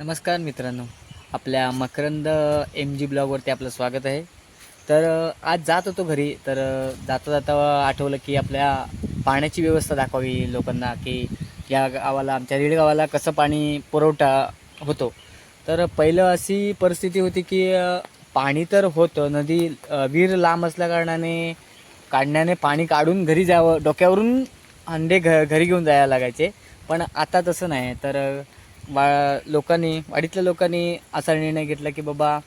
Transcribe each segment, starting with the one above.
नमस्कार मित्रांनो. आपल्या मकरंद एम जी ब्लॉगवरती आपलं स्वागत आहे. तर आज जात होतो घरी. तर जाता जाता आठवलं की आपल्या पाण्याची व्यवस्था दाखवावी लोकांना की या गावाला आमच्या रेड गावाला कसं पाणी पुरवठा होतो. तर पहिलं अशी परिस्थिती होती की पाणी तर होतं. नदी विहीर लांब असल्याकारणाने काढण्याने पाणी काढून घरी जावं डोक्यावरून अंडे घ घरी घेऊन जायला लागायचे. पण आता तसं नाही. तर वा लोकांनी वाडीतल्या लोकांनी असा निर्णय घेतला की बाबा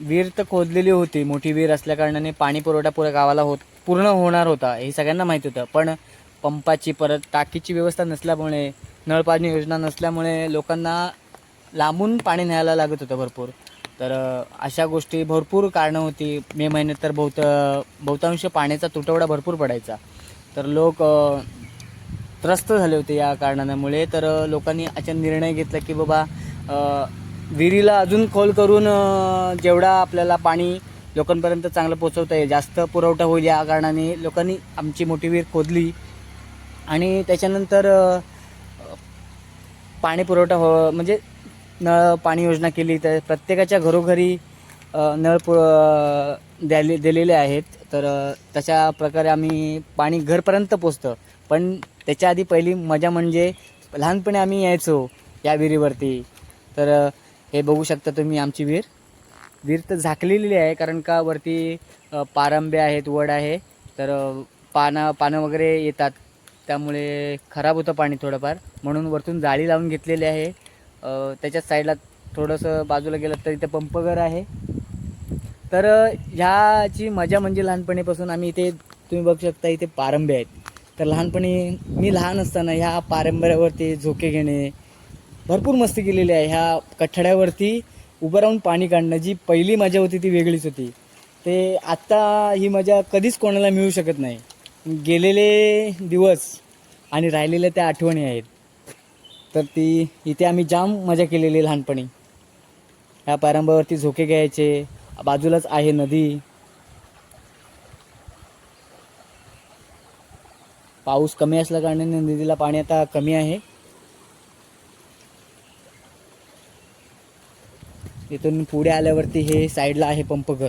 विहीर तर खोदलेली होती मोठी विहीर असल्याकारणाने पाणी पुरवठा पुऱ्या गावाला होत पूर्ण होणार होता हे सगळ्यांना माहिती होतं. पण पंपाची परत टाकीची व्यवस्था नसल्यामुळे नळपाणी योजना नसल्यामुळे लोकांना लांबून पाणी न्यायला लागत होतं भरपूर. तर अशा गोष्टी भरपूर कारणं होती. मे महिन्यात तर बहुत बहुतांश पाण्याचा तुटवडा भरपूर पडायचा. तर लोक त्रस्त झाले होते या कारणामुळे. तर लोकांनी अचानक निर्णय घेतला की बाबा विहिरीला अजून खोल करून जेवढा आपल्याला पाणी लोकांपर्यंत चांगलं पोचवता येईल जास्त पुरवठा होईल या कारणाने लोकांनी आमची मोठी विहीर खोदली. आणि त्याच्यानंतर पाणी पुरवठा हो म्हणजे नळ पाणी योजना केली. तर प्रत्येकाच्या घरोघरी नळ पु द्याले दिलेले आहेत. तर तशा प्रकारे आम्ही पाणी घरपर्यंत पोचतं पण त्याच्या आधी पहिली मजा म्हणजे लहानपणी आम्ही यायचो या विहिरीवरती. तर हे बघू शकता तुम्ही आमची विहीर. विहीर तर झाकलेली आहे कारण का वरती पारंबे आहेत वड आहे. तर पानं पानं वगैरे येतात. त्यामुळे खराब होतं पाणी थोडंफार. म्हणून वरतून जाळी लावून घेतलेली आहे. त्याच्याच साईडला थोडंसं बाजूला गेलं तर इथं पंपघर आहे. तर ह्याची मजा म्हणजे लहानपणीपासून आम्ही इथे तुम्ही बघू शकता इथे पारंबे आहेत. तर लहानपणी मी लहान असताना ह्या पारंबऱ्यावरती झोके घेणे भरपूर मस्ती केलेली आहे. ह्या कठड्यावरती उभं राहून पाणी काढणं जी पहिली मजा होती ती वेगळीच होती. ते आत्ता ही मजा कधीच कोणाला मिळू शकत नाही. गेलेले दिवस आणि राहिलेल्या त्या आठवणी आहेत. तर ती इथे आम्ही जाम मजा केलेली लहानपणी. ह्या पारंबावरती झोके घ्यायचे बाजूलाच आहे नदी पाऊस कमी असल्या कारणाने नदीला पाणी आता कमी आहे. इथून पुढे आल्यावरती हे साईडला आहे पंपघर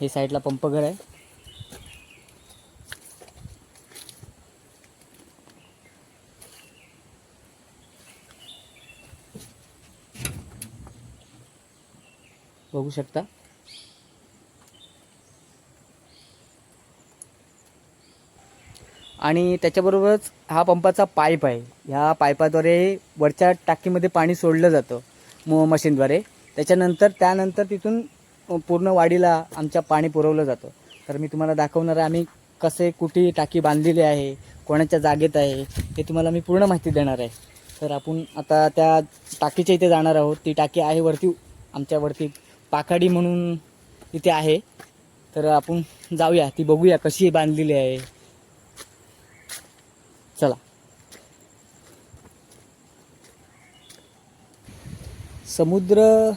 हे साईडला पंपघर आहे. बघू शकता. आणि त्याच्याबरोबरच हा पंपाचा पाईप आहे. ह्या पाईपाद्वारे वरच्या टाकीमध्ये पाणी सोडलं जातं मो मशीनद्वारे. त्याच्यानंतर त्यानंतर तिथून पूर्ण वाडीला आमच्या पाणी पुरवलं जातं. तर मी तुम्हाला दाखवणार आहे आम्ही कसे कुठे टाकी बांधलेली आहे कोणाच्या जागेत आहे हे तुम्हाला मी पूर्ण माहिती देणार आहे. तर आपण आता त्या टाकीच्या इथे जाणार आहोत. ती टाकी आहे वरती आमच्यावरती. पाकाडी म्हणून इथे आहे. तर आपण जाऊया. ती बघूया कशी बांधलेली आहे. चला. समुद्र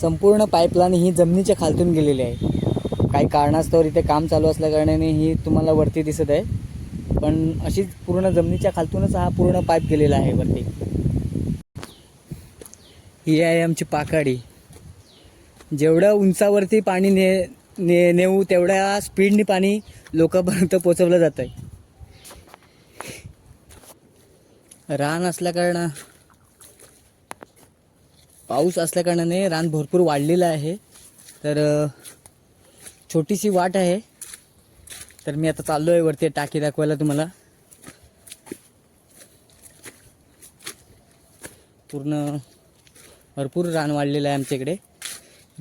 संपूर्ण पाईपलाईन ही जमिनीच्या खालतून गेलेली आहे. काही कारणास्तव इथे काम चालू असल्या कारणाने ही तुम्हाला वरती दिसत आहे. पण अशीच पूर्ण जमिनीच्या खालतूनच हा पूर्ण पाईप गेलेला आहे वरती. ही आहे आमची पाकाडी. जेवढं उंचावरती पाणी ने ने नेऊ तेवढ्या स्पीडने पाणी लोकांपर्यंत पोचवलं जातं आहे रान असल्याकारणं पाऊस असल्याकारणाने रान भरपूर वाढलेलं आहे. तर छोटीशी वाट आहे. तर मी आता चाललो आहे वरती टाकी दाखवायला तुम्हाला. पूर्ण भरपूर रान वाढलेलं आहे आमच्या इकडे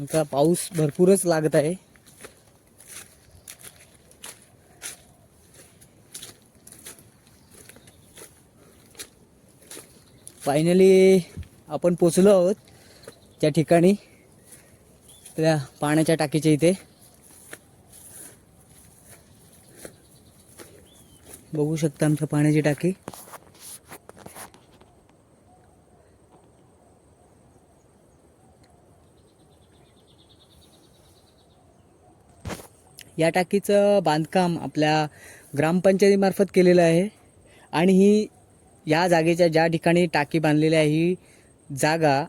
का पाऊस भरपूरच लागत आहे. फायनली आपण पोचलो आहोत त्या ठिकाणी त्या पाण्याच्या टाकीच्या इथे. बघू शकता आमच्या पाण्याची टाकी. या टाकीचं बांधकाम आपल्या ग्रामपंचायतीमार्फत केलेलं आहे. आणि ही या जागेच्या ज्या ठिकाणी टाकी बांधलेली आहे ही जागा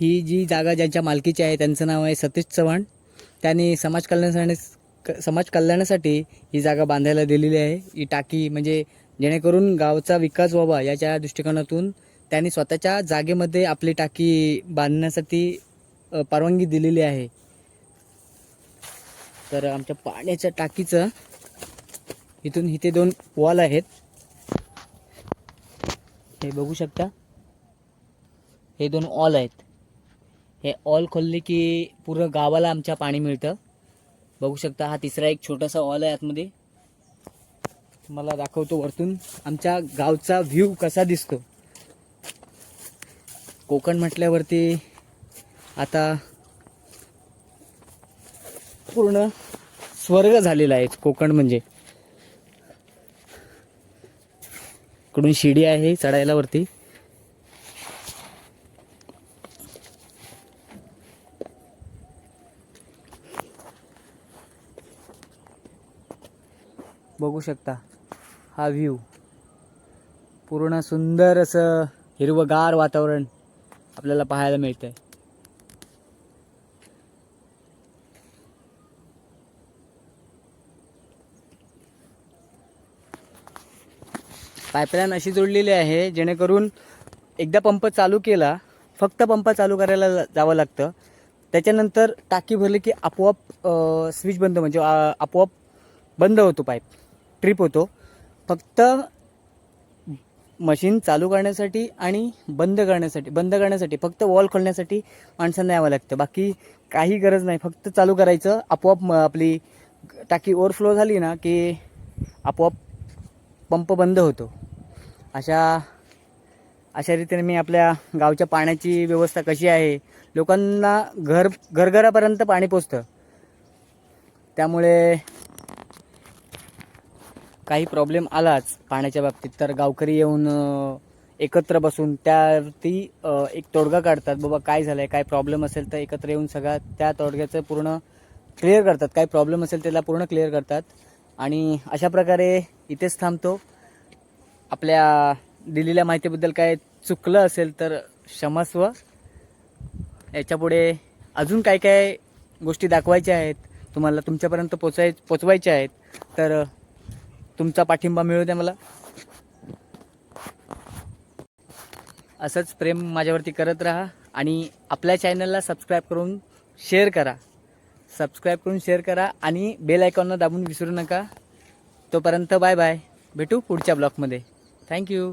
ही जी जागा ज्यांच्या मालकीची आहे त्यांचं नाव आहे सतीश चव्हाण. त्यांनी समाज कल्याणासाठी समाज कल्याणासाठी ही जागा बांधायला दिलेली आहे. ही टाकी म्हणजे जेणेकरून गावचा विकास व्हावा याच्या दृष्टिकोनातून त्यांनी स्वतःच्या जागेमध्ये आपली टाकी बांधण्यासाठी परवानगी दिलेली आहे. तर आमच्या पाण्याच्या टाकीचं इथून इथे दोन वॉल आहेत. हे बघू शकता. हे दोन ऑल आहेत. हे ऑल खोलले की पूर्ण गावाला आमच्या पाणी मिळतं. बघू शकता हा तिसरा एक छोटासा ऑल आहे आतमध्ये. तुम्हाला दाखवतो वरतून. आमच्या गावचा व्ह्यू कसा दिसतो? कोकण म्हटल्यावरती आता पूर्ण स्वर्ग झालेला आहे. कोकण म्हणजे. इकडून शिडी आहे चढायला वरती. बघू शकता हा व्ह्यू पूर्ण सुंदर असं हिरवगार वातावरण आपल्याला पाहायला मिळतंय. पाईपलाईन अशी जोडलेली आहे जेणेकरून एकदा पंप चालू केला फक्त पंप चालू करायला जावं लागतं. त्याच्यानंतर टाकी भरली की आपोआप स्विच बंद म्हणजे आपोआप बंद होतो पाईप ट्रिप होतो. फक्त मशीन चालू करण्यासाठी आणि बंद करण्यासाठी बंद करण्यासाठी फक्त वॉल खोलण्यासाठी माणसांना यावं लागतं. बाकी काही गरज नाही फक्त चालू करायचं. आपोआप म- आपली टाकी ओव्हरफ्लो झाली ना की आपोआप पंप बंद होतो. अशा अशा रीतीने मी आपल्या गावच्या पाण्याची व्यवस्था कशी आहे लोकांना घर घरघरापर्यंत पाणी पोचतं. त्यामुळे काही प्रॉब्लेम आलाच पाण्याच्या बाबतीत. तर गावकरी येऊन एकत्र बसून त्यावरती एक तोडगा काढतात. बाबा काय झालं आहे काय प्रॉब्लेम असेल तर एकत्र येऊन सगळ्या त्या तोडग्याचं पूर्ण क्लिअर करतात. काय प्रॉब्लेम असेल त्याला पूर्ण क्लिअर करतात. आणि अशा प्रकारे इथेच थांबतो. आपल्या दिलेल्या माहितीबद्दल काय चुकलं असेल तर क्षमस्व याच्यापुढे अजून काय काय गोष्टी दाखवायच्या आहेत तुम्हाला तुमच्यापर्यंत पोचाय पोचवायच्या आहेत तर तुमचा पाठिंबा मिळू द्या मला. असंच प्रेम माझ्यावरती करत राहा आणि आपल्या चॅनलला सबस्क्राईब करून शेअर करा. सबस्क्राईब करून शेअर करा आणि बेल आयकॉनला दाबून विसरू नका. तोपर्यंत बाय बाय. भेटू पुढच्या ब्लॉगमध्ये. थँक्यू